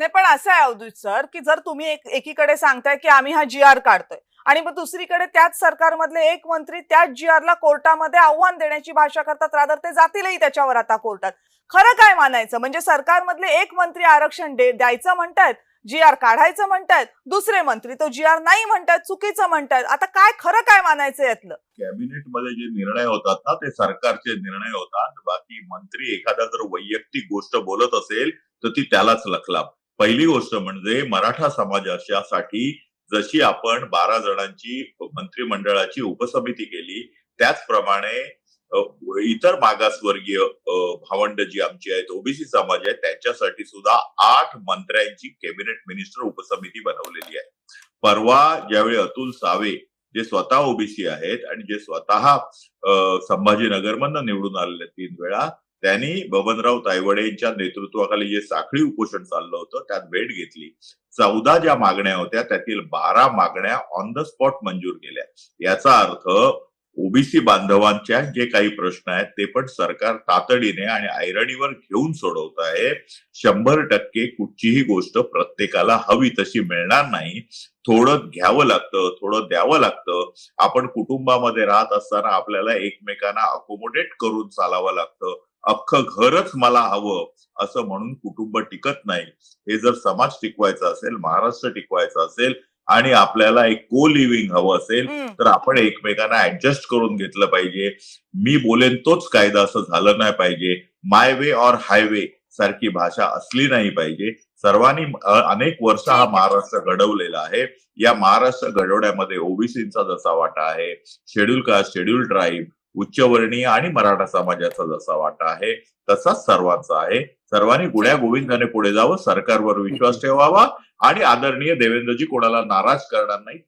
नाही पण असं आहे अवधूत सर की जर तुम्ही एक एकीकडे सांगताय की आम्ही हा जी आर काढतोय आणि मग दुसरीकडे त्याच सरकारमधले एक मंत्री त्याच जी आरला कोर्टामध्ये आव्हान देण्याची भाषा करतात रादर ते जातीलही त्याच्यावर आता कोर्टात. खरं काय मानायचं? म्हणजे सरकारमधले एक मंत्री आरक्षण द्यायचं म्हणतायत जी आर काढायचं म्हणतायत दुसरे मंत्री तो जी आर नाही म्हणतायत चुकीचं म्हणतायत. आता काय खरं काय मानायचं यातलं? कॅबिनेटमध्ये जे निर्णय होतात ना ते सरकारचे निर्णय होतात. बाकी मंत्री एखादा जर वैयक्तिक गोष्ट बोलत असेल तर ती त्यालाच लखलाप. पहिली गोष्ट म्हणजे मराठा समाजासाठी जशी आपण बारा जणांची मंत्रिमंडळाची उपसमिती केली त्याचप्रमाणे इतर मागासवर्गीय भावंड जी आमची आहेत ओबीसी समाज आहे त्यांच्यासाठी सुद्धा आठ मंत्र्यांची कॅबिनेट मिनिस्टर उपसमिती बनवलेली आहे. परवा ज्यावेळी अतुल सावे जे स्वतः ओबीसी आहेत आणि जे स्वतः अ, संभाजीनगरमधनं निवडून आलेले तीन वेळा त्यांनी बबनराव तायवडे यांच्या नेतृत्वाखाली जे साखळी उपोषण चाललं होतं त्यात भेट घेतली. चौदा ज्या मागण्या होत्या त्यातील बारा मागण्या ऑन द स्पॉट मंजूर केल्या. याचा अर्थ ओबीसी बांधवांच्या जे काही प्रश्न आहेत ते पण सरकार तातडीने आणि ऐरणीवर घेऊन सोडवत आहे. शंभर टक्के कुठचीही गोष्ट प्रत्येकाला हवी तशी मिळणार नाही. थोडं घ्यावं लागतं थोडं द्यावं लागतं. आपण कुटुंबामध्ये राहत असताना आपल्याला एकमेकांना अकोमोडेट करून चालावं लागतं. अख्खं घरच मला हवं असं म्हणून कुटुंब टिकत नाही. हे जर समाज टिकवायचा असेल महाराष्ट्र टिकवायचा असेल आणि आपल्याला एक को लिव्हिंग हवं असेल. तर आपण एकमेकांना ऍडजस्ट करून घेतलं पाहिजे. मी बोलेन तोच कायदा असं झालं नाही पाहिजे. माय वे और हायवे सारखी भाषा असली नाही पाहिजे. सर्वांनी अनेक वर्ष हा महाराष्ट्र घडवलेला आहे. या महाराष्ट्र घडवण्यामध्ये ओबीसीचा जसा वाटा आहे शेड्यूल कास्ट शेड्यूल ट्राईब उच्चवर्णीय आणि मराठा समाजाचा जसा वाटा आहे तसाच सर्वांचा आहे. सर्वांनी गुण्या गोविंदाने पुढे जावं सरकारवर विश्वास ठेवावा आणि आदरणीय देवेंद्रजी कोणाला नाराज करणार नाही